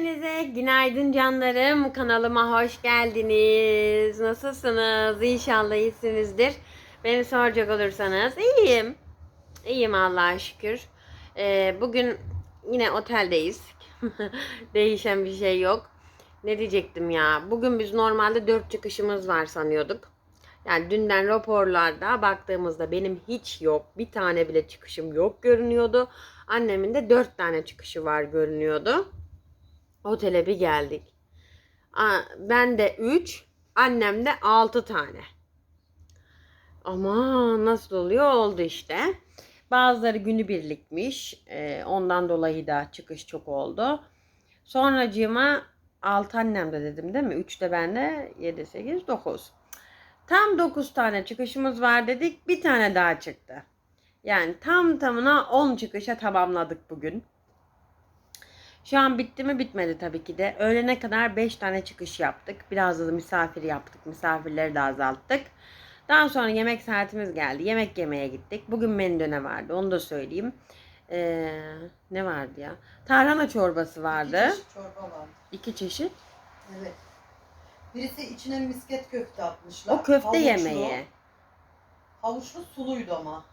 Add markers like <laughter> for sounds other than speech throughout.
Hepinize günaydın canlarım. Kanalıma hoş geldiniz. Nasılsınız? İnşallah iyisinizdir. Beni soracak olursanız iyiyim. İyiyim Allah'a şükür. Ee, bugün yine oteldeyiz. <laughs> Değişen bir şey yok. Ne diyecektim ya? Bugün biz normalde dört çıkışımız var sanıyorduk. Yani dünden raporlarda baktığımızda benim hiç yok. Bir tane bile çıkışım yok görünüyordu. Annemin de dört tane çıkışı var görünüyordu. Otele bir geldik. Ben de 3, annem de 6 tane. Ama nasıl oluyor? Oldu işte. Bazıları günübirlikmiş. Ee, ondan dolayı da çıkış çok oldu. Sonracığıma 6 annemde dedim değil mi? 3 de bende 7, 8, 9. Tam 9 tane çıkışımız var dedik. Bir tane daha çıktı. Yani tam tamına 10 çıkışa tamamladık bugün. Şu an bitti mi bitmedi tabii ki de. Öğlene kadar 5 tane çıkış yaptık. Biraz da misafir yaptık. Misafirleri de azalttık. Daha sonra yemek saatimiz geldi. Yemek yemeye gittik. Bugün menüde ne vardı onu da söyleyeyim. Ee, ne vardı ya? Tarhana çorbası vardı. İki çeşit çorba var. İki çeşit. Evet. Birisi içine misket köfte atmışlar. O köfte Havuçlu. yemeği. Havuçlu suluydu ama.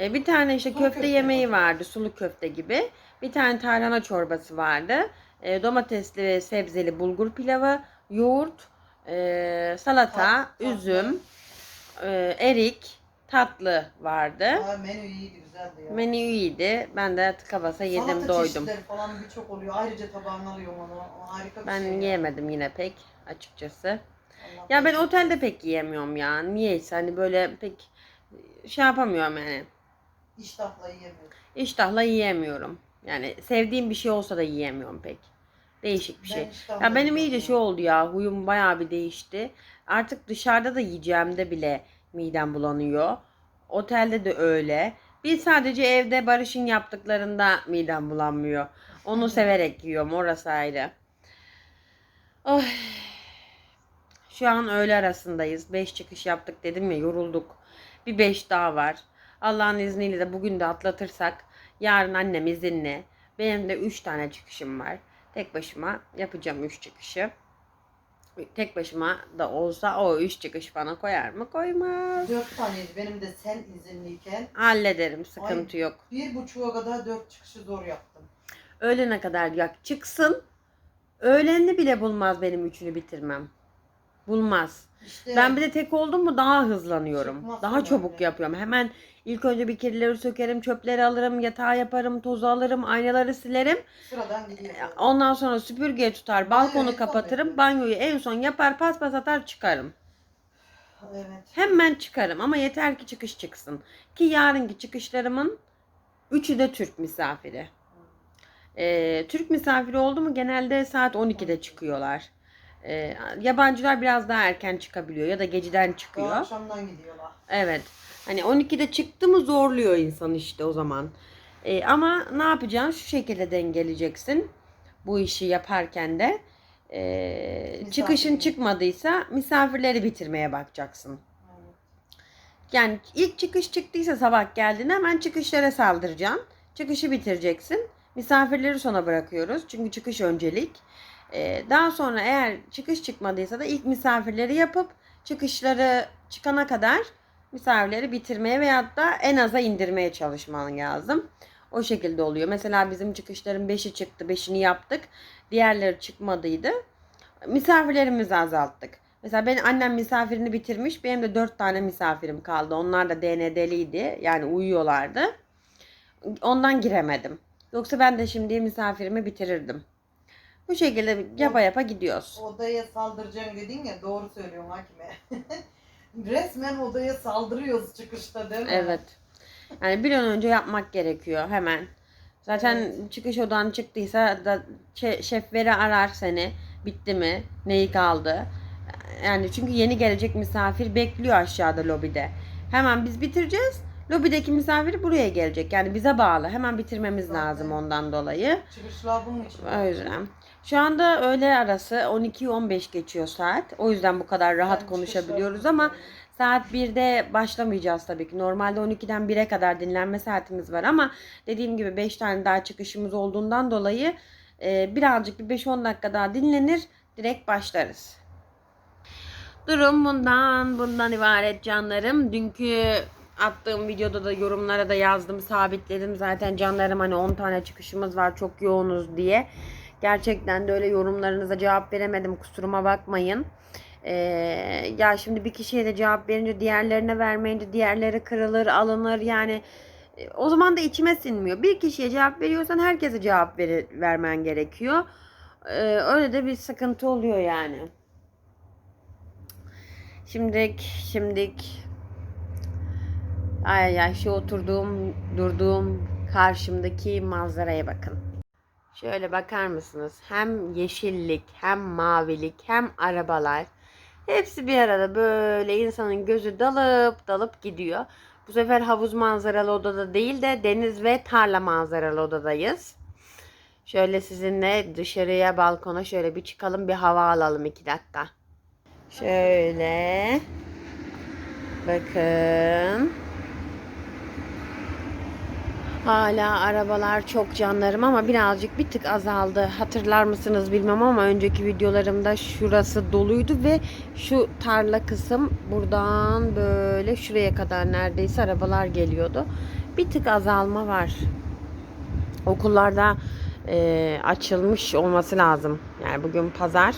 Ee, bir tane işte Sulu köfte, köfte yemeği vardı. Sulu köfte gibi. Bir tane tarhana çorbası vardı. Ee, domatesli ve sebzeli bulgur pilavı, yoğurt, ee, salata, Tat- üzüm, ee, erik, tatlı vardı. Ha, menü iyiydi güzeldi ya. Menü iyiydi. Ben de tıka basa yedim Salata doydum. çeşitleri falan birçok oluyor. Ayrıca tabağına alıyorum onu. Harika bir Ben şey. ya. yiyemedim yine pek açıkçası. Allah Ya ben otelde pek yiyemiyorum ya. Niyeyse hani böyle pek şey yapamıyorum yani. İştahla yiyemiyorum. İştahla yiyemiyorum. Yani sevdiğim bir şey olsa da yiyemiyorum pek. Değişik bir Ben şey. Ya benim iyice şey oldu ya. Huyum bayağı bir değişti. Artık dışarıda da yiyeceğimde bile midem bulanıyor. Otelde de öyle. Bir sadece evde Barış'ın yaptıklarında midem bulanmıyor. Onu severek yiyorum. Orası ayrı. Oy. Şu an öğle arasındayız. 5 çıkış yaptık dedim ya yorulduk. Bir 5 daha var. Allah'ın izniyle de bugün de atlatırsak yarın annem izinli. Benim de 3 tane çıkışım var. Tek başıma yapacağım 3 çıkışı. Tek başıma da olsa o 3 çıkış bana koyar mı? Koymaz. Dört taneydi. Benim de sen izinliyken. Hallederim sıkıntı yok. Bir buçuğa kadar dört çıkışı zor yaptım. Öğlene kadar yak çıksın. Öğlenini bile bulmaz benim üçünü bitirmem. Bulmaz. İşte Ben bir de tek oldum mu daha hızlanıyorum. Daha çabuk yapıyorum. Hemen ilk önce bir kedileri sökerim, çöpleri alırım, yatağı yaparım, tozu alırım, aynaları silerim. sıradan gidiyor. Ondan sonra süpürge tutar, balkonu Banyoyu kapatırım. tabii. Banyoyu en son yapar, paspas atar çıkarım. Evet. Hemen çıkarım ama yeter ki çıkış çıksın. Ki yarınki çıkışlarımın üçü de Türk misafiri. Ee, Türk misafiri oldu mu genelde saat 12'de çıkıyorlar. Ee, yabancılar biraz daha erken çıkabiliyor ya da geceden çıkıyor. Akşamdan gidiyorlar. Evet. Hani 12'de çıktı mı zorluyor insan işte o zaman. Ee, ama ne yapacaksın? Şu şekilde dengeleyeceksin. Bu işi yaparken de. Misafir. çıkışın çıkmadıysa misafirleri bitirmeye bakacaksın. Evet. Yani ilk çıkış çıktıysa sabah geldiğinde hemen çıkışlara saldıracaksın. Çıkışı bitireceksin. Misafirleri sona bırakıyoruz. Çünkü çıkış öncelik. Ee, daha sonra eğer çıkış çıkmadıysa da ilk misafirleri yapıp çıkışları çıkana kadar misafirleri bitirmeye veyahut da en aza indirmeye çalışman lazım. O şekilde oluyor. Mesela bizim çıkışların 5'i çıktı. 5'ini yaptık. Diğerleri çıkmadıydı. Misafirlerimizi azalttık. Mesela benim annem misafirini bitirmiş. Benim de 4 tane misafirim kaldı. Onlar da DND'liydi. Yani uyuyorlardı. Ondan giremedim. Yoksa ben de şimdi misafirimi bitirirdim. Bu şekilde yapa yapa gidiyoruz. Odaya saldıracaksın dedin ya doğru söylüyorsun Hakime. <laughs> Resmen odaya saldırıyoruz çıkışta değil mi? Evet. Yani bir an önce yapmak gerekiyor hemen. Zaten Evet. çıkış odan çıktıysa da şe- şef veri arar seni. Bitti mi? Neyi kaldı? Yani çünkü yeni gelecek misafir bekliyor aşağıda lobide. Hemen biz bitireceğiz. Lobideki misafir buraya gelecek. Yani bize bağlı. Hemen bitirmemiz Zaten. lazım ondan dolayı. Çıkışlar bunun için. O yüzden. Şu anda öğle arası 12-15 geçiyor saat. O yüzden bu kadar rahat Ben konuşabiliyoruz çıkışlar ama saat 1'de başlamayacağız tabii ki. Normalde 12'den 1'e kadar dinlenme saatimiz var ama dediğim gibi 5 tane daha çıkışımız olduğundan dolayı Ee, birazcık bir 5-10 dakika daha dinlenir. Direkt başlarız. Durum bundan bundan ibaret canlarım. Dünkü attığım videoda da yorumlara da yazdım sabitledim zaten canlarım hani 10 tane çıkışımız var çok yoğunuz diye. Gerçekten de öyle yorumlarınıza cevap veremedim kusuruma bakmayın. Ee, ya şimdi bir kişiye de cevap verince diğerlerine vermeyince diğerleri kırılır alınır yani e, o zaman da içime sinmiyor. Bir kişiye cevap veriyorsan herkese cevap ver, vermen gerekiyor. Ee, öyle de bir sıkıntı oluyor yani. Şimdik, şimdik. Ay ay şu oturduğum, durduğum karşımdaki manzaraya bakın. Şöyle bakar mısınız? Hem yeşillik, hem mavilik, hem arabalar. Hepsi bir arada böyle insanın gözü dalıp dalıp gidiyor. Bu sefer havuz manzaralı odada değil de deniz ve tarla manzaralı odadayız. Şöyle sizinle dışarıya balkona şöyle bir çıkalım bir hava alalım iki dakika. Şöyle. Bakın. Hala arabalar çok canlarım ama birazcık bir tık azaldı. Hatırlar mısınız bilmem ama önceki videolarımda şurası doluydu ve şu tarla kısım buradan böyle şuraya kadar neredeyse arabalar geliyordu. Bir tık azalma var. Okullarda e, açılmış olması lazım. Yani bugün pazar,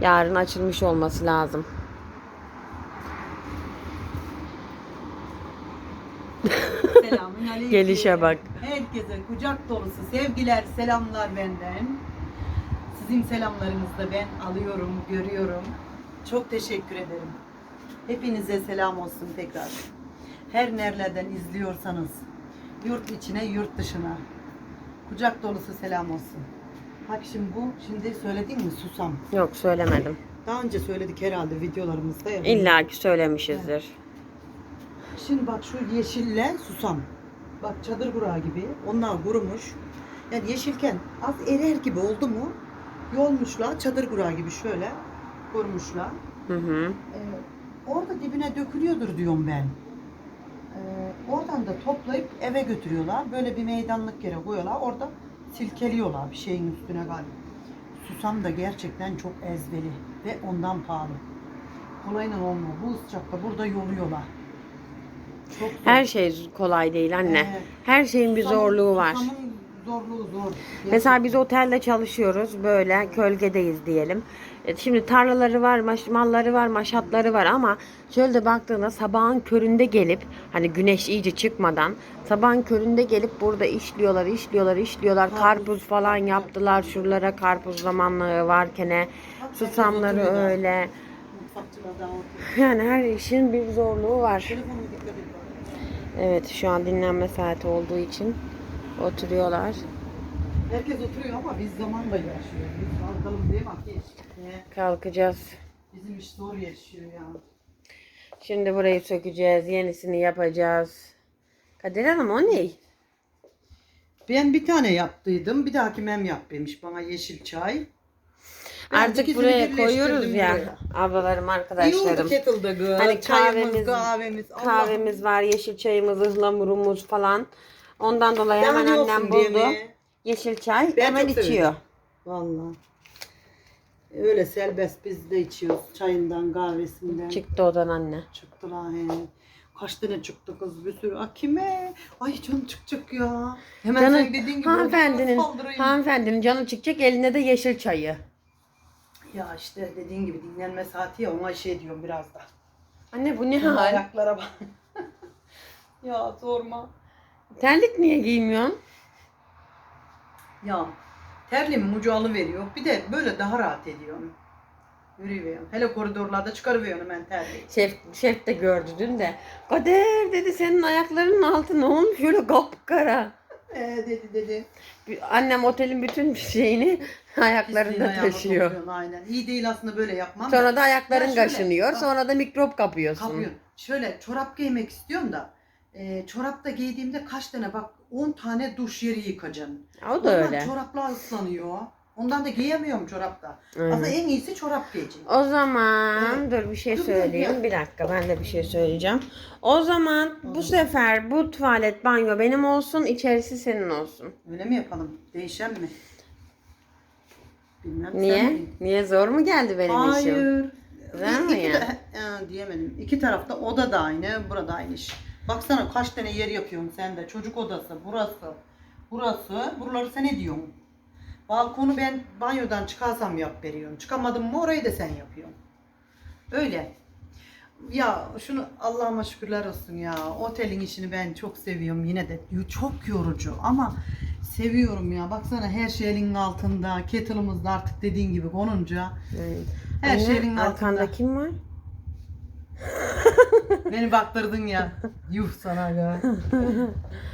yarın açılmış olması lazım. Selamünaleyküm. Gelişe bak. Herkese kucak dolusu sevgiler, selamlar benden. Sizin selamlarınızı da ben alıyorum, görüyorum. Çok teşekkür ederim. Hepinize selam olsun tekrar. Her nerelerden izliyorsanız, yurt içine, yurt dışına. Kucak dolusu selam olsun. Bak şimdi bu, şimdi söyledin mi susam? Yok söylemedim. Daha önce söyledik herhalde videolarımızda ya. İlla ki söylemişizdir. Şimdi bak şu yeşille susam. Bak çadır kurağı gibi. Onlar kurumuş. Yani yeşilken az erer gibi oldu mu yolmuşlar çadır kurağı gibi şöyle kurmuşlar. Hı hı. Ee, orada dibine dökülüyordur diyorum ben. Ee, oradan da toplayıp eve götürüyorlar. Böyle bir meydanlık yere koyuyorlar. Orada silkeliyorlar bir şeyin üstüne galiba. Susam da gerçekten çok ezbeli ve ondan pahalı. Kolayla olmuyor. Bu sıcakta burada yoluyorlar. Çok zor. Her şey kolay değil anne. Evet. Her şeyin bir zorluğu var. zorluğu zor. Mesela biz otelde çalışıyoruz. Böyle kölgedeyiz diyelim. E, Şimdi tarlaları var, maş, malları var, maşatları var ama şöyle de baktığında sabahın köründe gelip hani güneş iyice çıkmadan sabahın köründe gelip burada işliyorlar, işliyorlar, işliyorlar. Karpuz. Falan yaptılar. Şuralara karpuz zamanlığı varken susamları öyle. Yani her işin bir zorluğu var. Evet şu an dinlenme saati olduğu için oturuyorlar. Herkes oturuyor ama biz zamanla yaşıyoruz. Biz kalkalım diye bak? Kalkacağız. Bizim iş zor yaşıyor ya. Şimdi burayı sökeceğiz. Yenisini yapacağız. Kadir Hanım o ne? Ben bir tane yaptıydım. Bir dahaki mem yapmış bana yeşil çay. Artık buraya koyuyoruz ya. buraya. Ablalarım, İyi arkadaşlarım. kettle'da gı. Hani Çayımız, kahvemiz- kahvemiz. Allah- Kahvemiz var, yeşil çayımız, ıhlamurumuz falan. Ondan dolayı hemen ne annem buldu. mi? Yeşil çay Ben hemen içiyor. severim. Vallahi. Öyle serbest biz de içiyoruz. Çayından, kahvesinden. Çıktı odan anne. Çıktılar he. Kaç tane çıktı kız bir sürü. Aa, kime? Ay canım çıkacak ya. Hemen Canım, sen dediğin gibi hanımefendinin, hanımefendinin canı çıkacak elinde de yeşil çayı. Ya işte dediğin gibi dinlenme saati ya ona şey diyorum biraz da. Anne bu ne Ama hal? Ayaklara bak. <laughs> ya sorma. Terlik niye giymiyorsun? Ya terliğim mucalı veriyor. Bir de böyle daha rahat ediyorum. Yürüyüyorum. Hele koridorlarda çıkarıveriyorum hemen terliği. Şef, şef de gördü dün de. Kader dedi senin ayaklarının altı ne olmuş öyle kapkara. Ee, dedi dedi. Annem otelin bütün şeyini <laughs> ayaklarında taşıyor. sokuyorsun, Aynen. İyi değil aslında böyle yapmam. Sonra da. ayakların Ya şöyle, kaşınıyor. bak. Sonra da mikrop kapıyorsun. Kapıyorum. Şöyle çorap giymek istiyorum da e, çorap da giydiğimde kaç tane bak 10 tane duş yeri yıkacaksın. O da öyle. Çoraplar ıslanıyor. Ondan da giyemiyorum çorapta. Aynen. Aslında en iyisi çorap giyeceğim. O zaman dur bir şey Dur, söyleyeyim. Bir dakika ben de bir şey söyleyeceğim. O zaman bu Olur. sefer bu tuvalet banyo benim olsun, içerisi senin olsun. Öyle mi yapalım? Değişen mi? Bilmem. Niye? Niye zor mu geldi benim işim? Hayır. Güzel mi yani? de- Ee, diyemedim. İki tarafta oda da aynı, burada aynı iş. Baksana kaç tane yer yapıyorsun sen de. Çocuk odası, burası, burası. Buraları sen ne diyorsun? Balkonu ben banyodan çıkarsam yap veriyorum. Çıkamadım mı orayı da sen yapıyorsun. Öyle. Ya şunu Allah'ıma şükürler olsun ya. Otelin işini ben çok seviyorum yine de. Çok yorucu ama seviyorum ya. Baksana her şey elinin altında. Kettle'ımız da artık dediğin gibi konunca. Evet. Her Anne, şey elinin arkanda altında. kim var? Beni baktırdın ya. Yuh sana ya. <laughs>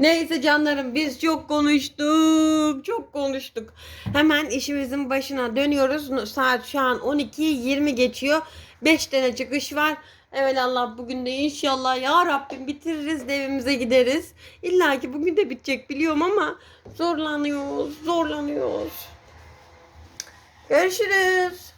Neyse canlarım biz çok konuştuk. Çok konuştuk. Hemen işimizin başına dönüyoruz. Saat şu an 12'yi 20 geçiyor. 5 tane çıkış var. Evet Allah bugün de inşallah ya Rabbim bitiririz de evimize gideriz. İlla ki bugün de bitecek biliyorum ama zorlanıyoruz, zorlanıyoruz. Görüşürüz.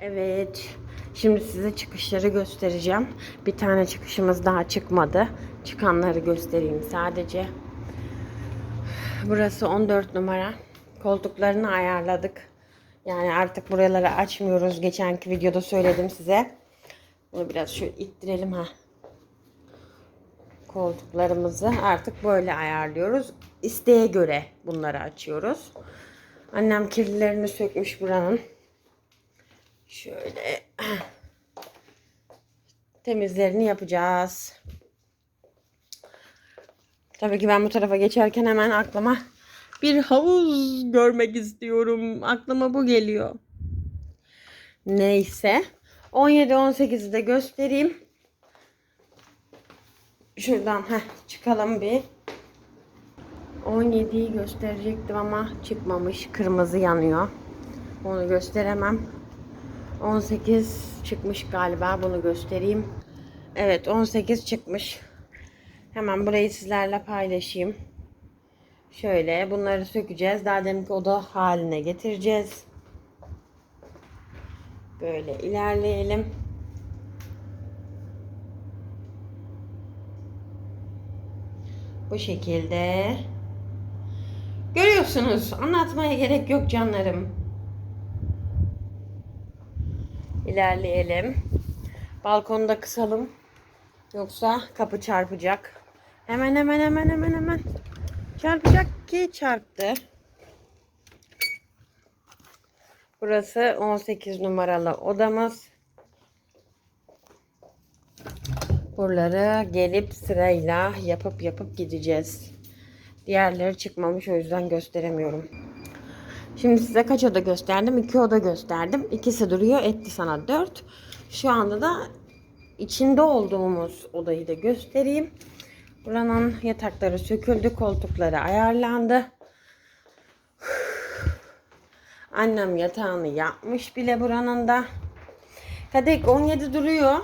Evet. Şimdi size çıkışları göstereceğim. Bir tane çıkışımız daha çıkmadı. Çıkanları göstereyim sadece. Burası 14 numara. Koltuklarını ayarladık. Yani artık buraları açmıyoruz. Geçenki videoda söyledim size. Bunu biraz şöyle ittirelim ha. Koltuklarımızı artık böyle ayarlıyoruz. İsteğe göre bunları açıyoruz. Annem kirlilerini sökmüş buranın. Şöyle <clears throat> temizlerini yapacağız. Tabii ki ben bu tarafa geçerken hemen aklıma bir havuz görmek istiyorum. Aklıma bu geliyor. Neyse. 17-18'i de göstereyim. Şuradan heh, çıkalım bir. 17'yi gösterecektim ama çıkmamış. Kırmızı yanıyor. Onu gösteremem. 18 çıkmış galiba. Bunu göstereyim. Evet 18 çıkmış. Hemen burayı sizlerle paylaşayım. Şöyle bunları sökeceğiz. Daha deminki oda haline getireceğiz. Böyle ilerleyelim. Bu şekilde. Görüyorsunuz. Anlatmaya gerek yok canlarım. İlerleyelim. Balkonu da kısalım. Yoksa kapı çarpacak. Hemen hemen hemen hemen hemen. Çarpacak ki çarptı. Burası 18 numaralı odamız. Buraları gelip sırayla yapıp yapıp gideceğiz. Diğerleri çıkmamış o yüzden gösteremiyorum. Şimdi size kaç oda gösterdim? İki oda gösterdim. İkisi duruyor. Etti sana dört. Şu anda da içinde olduğumuz odayı da göstereyim. Buranın yatakları söküldü. Koltukları ayarlandı. Annem yatağını yapmış bile buranın da. Kadek 17 duruyor.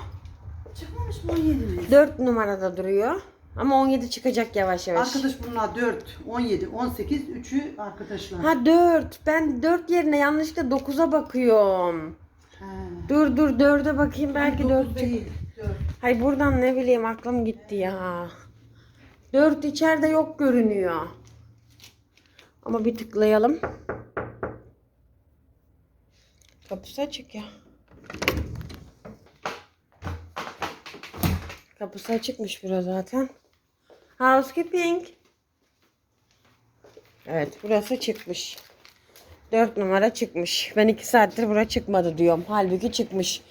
Çıkmamış mı 17 mi? 4 numarada duruyor. Ama 17 çıkacak yavaş yavaş. Arkadaş bunlar 4, 17, 18, 3'ü arkadaşlar. Ha 4. Ben 4 yerine yanlışlıkla 9'a bakıyorum. He. Dur dur 4'e bakayım belki 4 Dokuz çık. değil. 4. Hay buradan ne bileyim aklım gitti ya. 4 içeride yok görünüyor. Ama bir tıklayalım. Kapısı açık ya. Kapısı açıkmış bura zaten. Housekeeping. Evet burası çıkmış. 4 numara çıkmış. Ben 2 saattir bura çıkmadı diyorum. Halbuki çıkmış.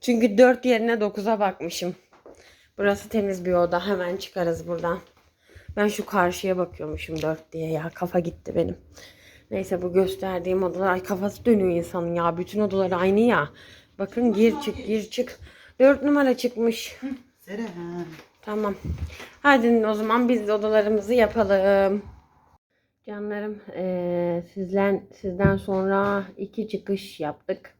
Çünkü 4 yerine 9'a bakmışım. Burası temiz bir oda. Hemen çıkarız buradan. Ben şu karşıya bakıyormuşum 4 diye ya. Kafa gitti benim. Neyse bu gösterdiğim odalar. Ay kafası dönüyor insanın ya. Bütün odalar aynı ya. Bakın gir çık gir çık. 4 numara çıkmış. Ha. Tamam. Hadi o zaman biz de odalarımızı yapalım. Canlarım eee sizden sizden sonra iki çıkış yaptık.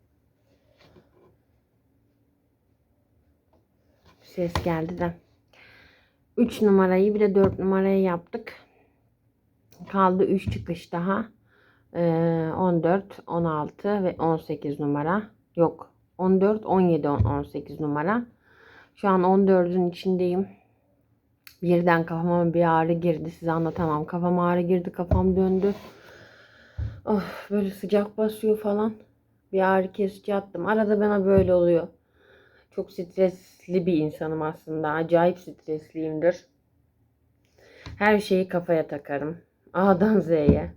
Ses geldi de. 3 numarayı bir de 4 numarayı yaptık. Kaldı 3 çıkış daha. Eee 14, 16 ve 18 numara. Yok. 14, 17, 18 numara. Şu an 14'ün içindeyim. Birden kafama bir ağrı girdi. Size anlatamam. Kafam ağrı girdi. Kafam döndü. Oh, böyle sıcak basıyor falan. Bir ağrı kesici attım. Arada bana böyle oluyor. Çok stresli bir insanım aslında. Acayip stresliyimdir. Her şeyi kafaya takarım. A'dan Z'ye.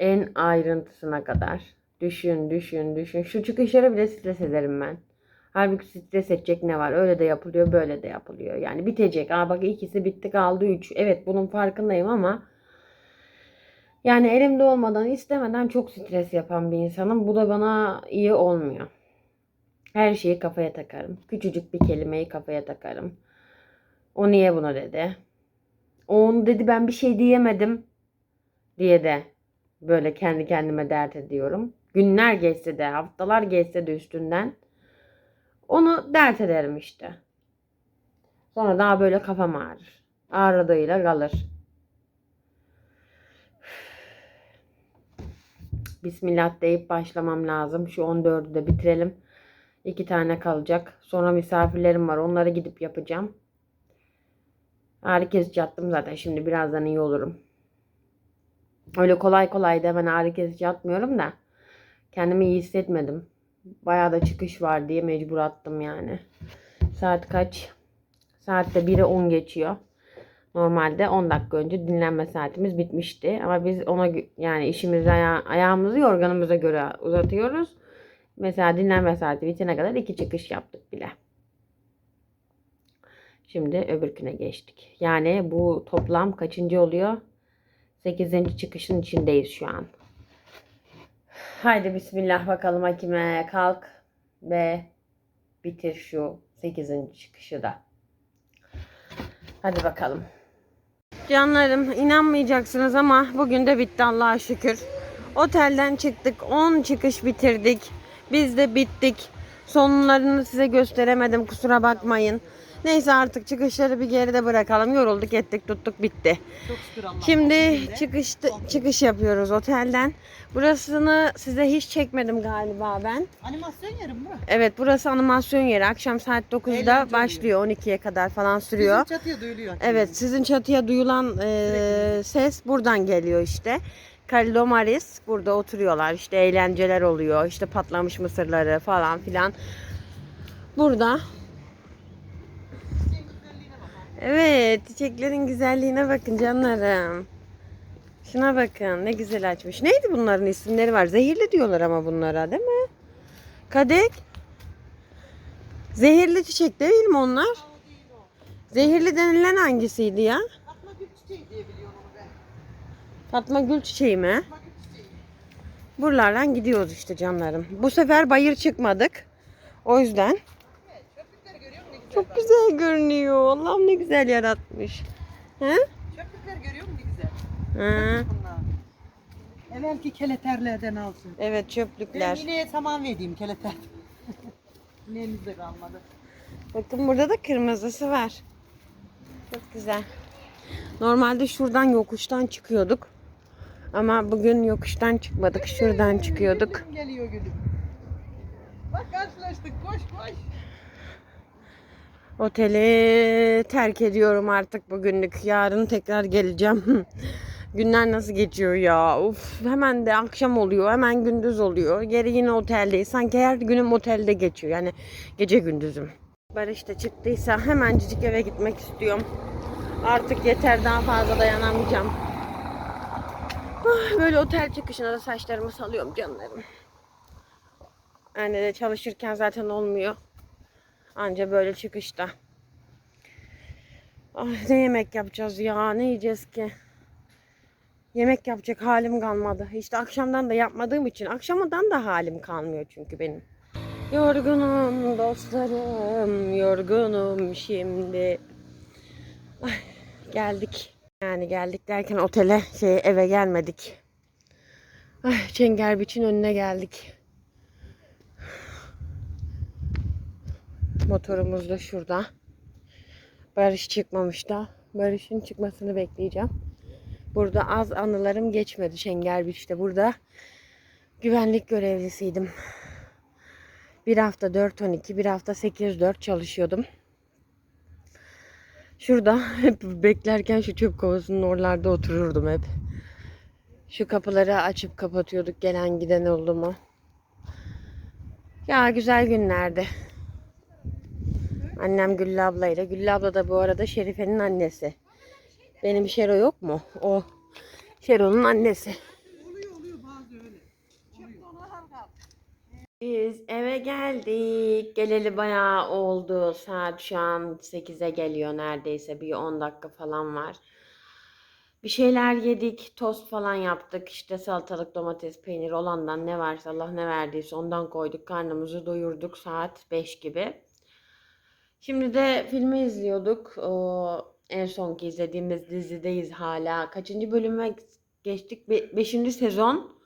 En ayrıntısına kadar. Düşün, düşün, düşün. Şu çıkışlara bile stres ederim ben. Halbuki stres edecek ne var? Öyle de yapılıyor, böyle de yapılıyor. Yani bitecek. Aa bak ikisi bitti kaldı üç. Evet bunun farkındayım ama yani elimde olmadan istemeden çok stres yapan bir insanım. Bu da bana iyi olmuyor. Her şeyi kafaya takarım. Küçücük bir kelimeyi kafaya takarım. O niye bunu dedi? O onu dedi ben bir şey diyemedim diye de böyle kendi kendime dert ediyorum. Günler geçse de, haftalar geçse de üstünden onu dert ederim işte. Sonra daha böyle kafam ağrır. Ağrıdığıyla kalır. Bismillah deyip başlamam lazım. Şu 14'ü de bitirelim. İki tane kalacak. Sonra misafirlerim var. Onları gidip yapacağım. Ağrı kesici attım zaten. Şimdi birazdan iyi olurum. Öyle kolay kolay da hemen ağrı kesici atmıyorum da. Kendimi iyi hissetmedim. Bayağı da çıkış var diye mecbur attım yani. Saat kaç? Saatte 1'e 10 geçiyor. Normalde 10 dakika önce dinlenme saatimiz bitmişti. Ama biz ona yani işimizi aya- ayağımızı yorganımıza göre uzatıyoruz. Mesela dinlenme saati bitene kadar iki çıkış yaptık bile. Şimdi öbürküne geçtik. Yani bu toplam kaçıncı oluyor? 8. çıkışın içindeyiz şu an. Haydi bismillah bakalım Hakime kalk ve bitir şu 8. çıkışı da. Hadi bakalım. Canlarım inanmayacaksınız ama bugün de bitti Allah'a şükür. Otelden çıktık 10 çıkış bitirdik. Biz de bittik. Sonlarını size gösteremedim kusura bakmayın. Neyse artık çıkışları bir geride bırakalım. Yorulduk ettik tuttuk bitti. Çok şükür. Şimdi çıkışta, çıkış yapıyoruz otelden. Burasını size hiç çekmedim galiba ben. Animasyon yerim bura. Evet burası animasyon yeri. Akşam saat 9'da Eğlence başlıyor. 12'ye kadar falan sürüyor. Bizim çatıya duyuluyor. Evet sizin çatıya duyulan e, ses buradan geliyor işte. Kalidomaris burada oturuyorlar işte eğlenceler oluyor işte patlamış mısırları falan filan. Burada. Evet çiçeklerin güzelliğine bakın canlarım. Şuna bakın ne güzel açmış. Neydi bunların isimleri var? Zehirli diyorlar ama bunlara değil mi? Kadek. Zehirli çiçek değil mi onlar? Zehirli denilen hangisiydi ya? Fatma Gül Çiçeği diye biliyorum ben. Fatma gül çiçeği mi? Fatma Gül Çiçeği. Buralardan gidiyoruz işte canlarım. Bu sefer bayır çıkmadık. O yüzden Evet, çöplükleri görüyor musun ne güzel? Çok güzel görünüyor. Allah'ım ne güzel yaratmış. He? Çöplükler görüyor musun güzel? Bunlar. Evvelki keleterlerden alsın. Evet Ben çöplükler. yine saman vereyim keleter. <laughs> İneğimiz de kalmadı. Bakın burada da kırmızısı var. Çok güzel. Normalde şuradan yokuştan çıkıyorduk. Ama bugün yokuştan çıkmadık. Şuradan çıkıyorduk. Gülüm geliyor gülüm. Bak karşılaştık koş koş. Oteli terk ediyorum artık bugünlük. Yarın tekrar geleceğim. <laughs> Günler nasıl geçiyor ya? Uf, hemen de akşam oluyor, hemen gündüz oluyor. Geri yine oteldeyiz. Sanki her günüm otelde geçiyor. Yani gece gündüzüm. Barış da çıktıysa hemencik eve gitmek istiyorum. Artık yeter daha fazla dayanamayacağım. Ah, Böyle otel çıkışına da saçlarımı salıyorum canlarım. Yani de çalışırken zaten olmuyor. Anca böyle çıkışta. Ah, ne yemek yapacağız ya? Ne yiyeceğiz ki? Yemek yapacak halim kalmadı. İşte akşamdan da yapmadığım için akşamdan da halim kalmıyor çünkü benim. Yorgunum dostlarım, yorgunum şimdi. Ay, geldik. Yani geldik derken otele, şey eve gelmedik. Ay, Çengelbiç'in önüne geldik. Motorumuz da şurada. Barış çıkmamış da. Barış'ın çıkmasını bekleyeceğim. Burada az anılarım geçmedi Şengelbiç'te. Burada güvenlik görevlisiydim. Bir hafta 4-12, bir hafta 8-4 çalışıyordum. Şurada hep beklerken şu çöp kovasının oralarda otururdum hep. Şu kapıları açıp kapatıyorduk gelen giden oldu mu. Ya güzel günlerdi. Annem Güllü ablayla. Güllü abla da bu arada Şerife'nin annesi. Benim Şero yok mu? O Şero'nun annesi. Biz eve geldik. Geleli bayağı oldu. Saat şu an 8'e geliyor neredeyse. Bir 10 dakika falan var. Bir şeyler yedik. Tost falan yaptık. İşte salatalık, domates, peynir olandan ne varsa Allah ne verdiyse ondan koyduk. Karnımızı doyurduk. Saat 5 gibi. Şimdi de filmi izliyorduk. O en sonki izlediğimiz dizideyiz hala. Kaçıncı bölüme geçtik? Be- beşinci sezon.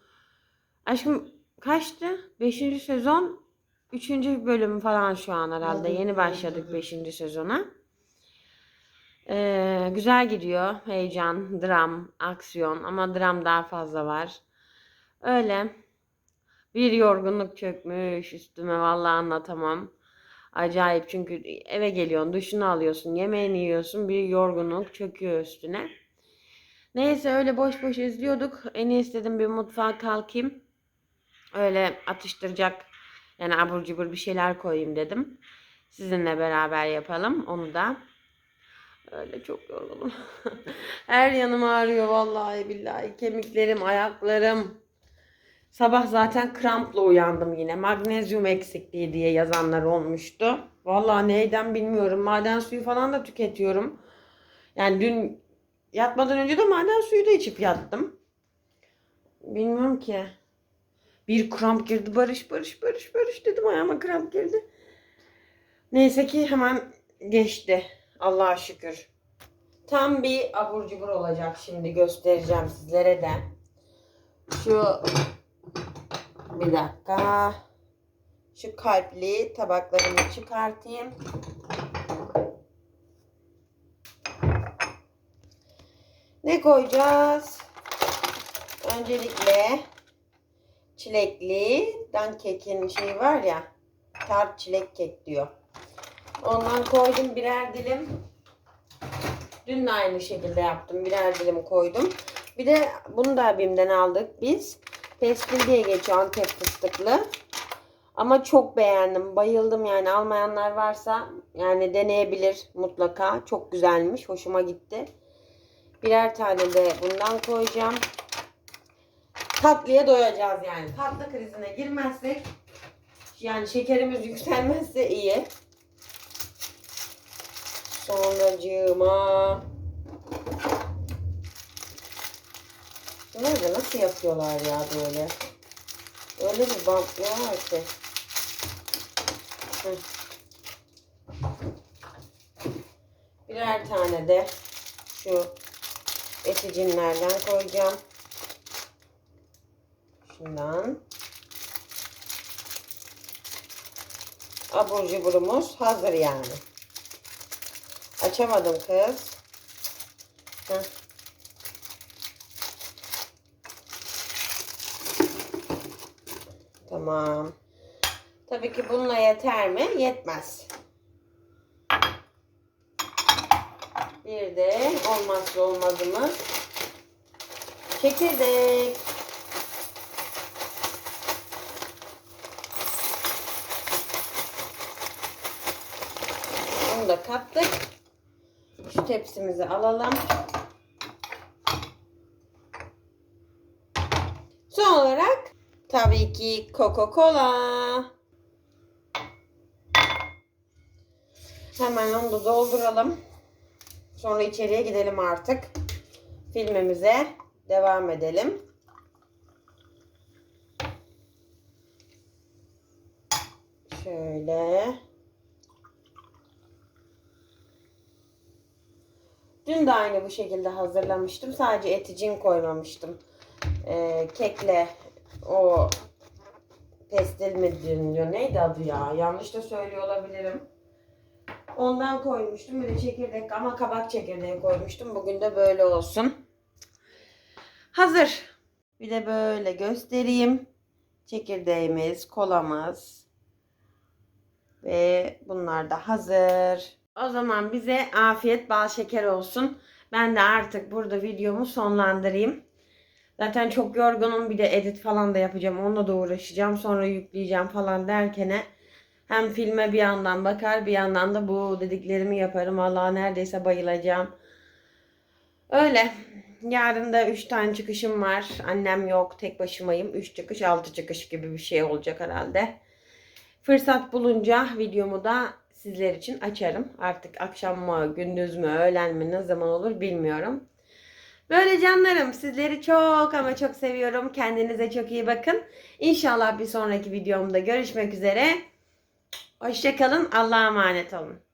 Aşkım kaçtı? Beşinci sezon. Üçüncü bölüm falan şu an herhalde. Yeni başladık beşinci sezona. Ee, güzel gidiyor. Heyecan, dram, aksiyon ama dram daha fazla var. Öyle. Bir yorgunluk çökmüş üstüme vallahi anlatamam. Acayip çünkü eve geliyorsun, duşunu alıyorsun, yemeğini yiyorsun, bir yorgunluk çöküyor üstüne. Neyse öyle boş boş izliyorduk. En iyisi dedim bir mutfağa kalkayım. Öyle atıştıracak yani abur cubur bir şeyler koyayım dedim. Sizinle beraber yapalım onu da. Öyle çok yorgunum. <laughs> Her yanım ağrıyor vallahi billahi. Kemiklerim, ayaklarım. Sabah zaten krampla uyandım yine. Magnezyum eksikliği diye yazanlar olmuştu. Vallahi neyden bilmiyorum. Maden suyu falan da tüketiyorum. Yani dün yatmadan önce de maden suyu da içip yattım. Bilmiyorum ki. Bir kramp girdi. Barış barış barış barış dedim ayağıma kramp girdi. Neyse ki hemen geçti. Allah'a şükür. Tam bir abur cubur olacak şimdi göstereceğim sizlere de. Şu bir dakika. Şu kalpli tabaklarımı çıkartayım. Ne koyacağız? Öncelikle çilekli dan kekin şeyi var ya. Tart çilek kek diyor. Ondan koydum birer dilim. Dün de aynı şekilde yaptım. Birer dilim koydum. Bir de bunu da abimden aldık biz. Pestil diye geçiyor Antep fıstıklı. Ama çok beğendim. Bayıldım yani. Almayanlar varsa yani deneyebilir mutlaka. Çok güzelmiş. Hoşuma gitti. Birer tane de bundan koyacağım. Tatlıya doyacağız yani. Tatlı krizine girmezsek yani şekerimiz <laughs> yükselmezse iyi. Sonracığıma Da nasıl yapıyorlar ya böyle? Öyle bir bantlıyorlar ki. Hı. Birer tane de şu eticinlerden koyacağım. Şundan. Abur cuburumuz hazır yani. Açamadım kız. Heh. Tamam. Tabii ki bununla yeter mi? Yetmez. Bir de olmazsa olmazımız çekirdek. Bunu da kattık. Şu tepsimizi alalım. Son olarak tabii ki Coca-Cola. Hemen onu da dolduralım. Sonra içeriye gidelim artık. Filmimize devam edelim. Şöyle. Dün de aynı bu şekilde hazırlamıştım. Sadece eticin koymamıştım. Ee, kekle o pestil mi diyor? Neydi adı ya? Yanlış da söylüyor olabilirim. Ondan koymuştum. De çekirdek ama kabak çekirdeği koymuştum. Bugün de böyle olsun. Hazır. Bir de böyle göstereyim. Çekirdeğimiz, kolamız. Ve bunlar da hazır. O zaman bize afiyet bal şeker olsun. Ben de artık burada videomu sonlandırayım. Zaten çok yorgunum. Bir de edit falan da yapacağım. Onunla da uğraşacağım. Sonra yükleyeceğim falan derkene hem filme bir yandan bakar bir yandan da bu dediklerimi yaparım. Allah neredeyse bayılacağım. Öyle. Yarın da 3 tane çıkışım var. Annem yok. Tek başımayım. 3 çıkış 6 çıkış gibi bir şey olacak herhalde. Fırsat bulunca videomu da sizler için açarım. Artık akşam mı, gündüz mü, öğlen mi, ne zaman olur bilmiyorum. Böyle canlarım sizleri çok ama çok seviyorum. Kendinize çok iyi bakın. İnşallah bir sonraki videomda görüşmek üzere. Hoşçakalın. Allah'a emanet olun.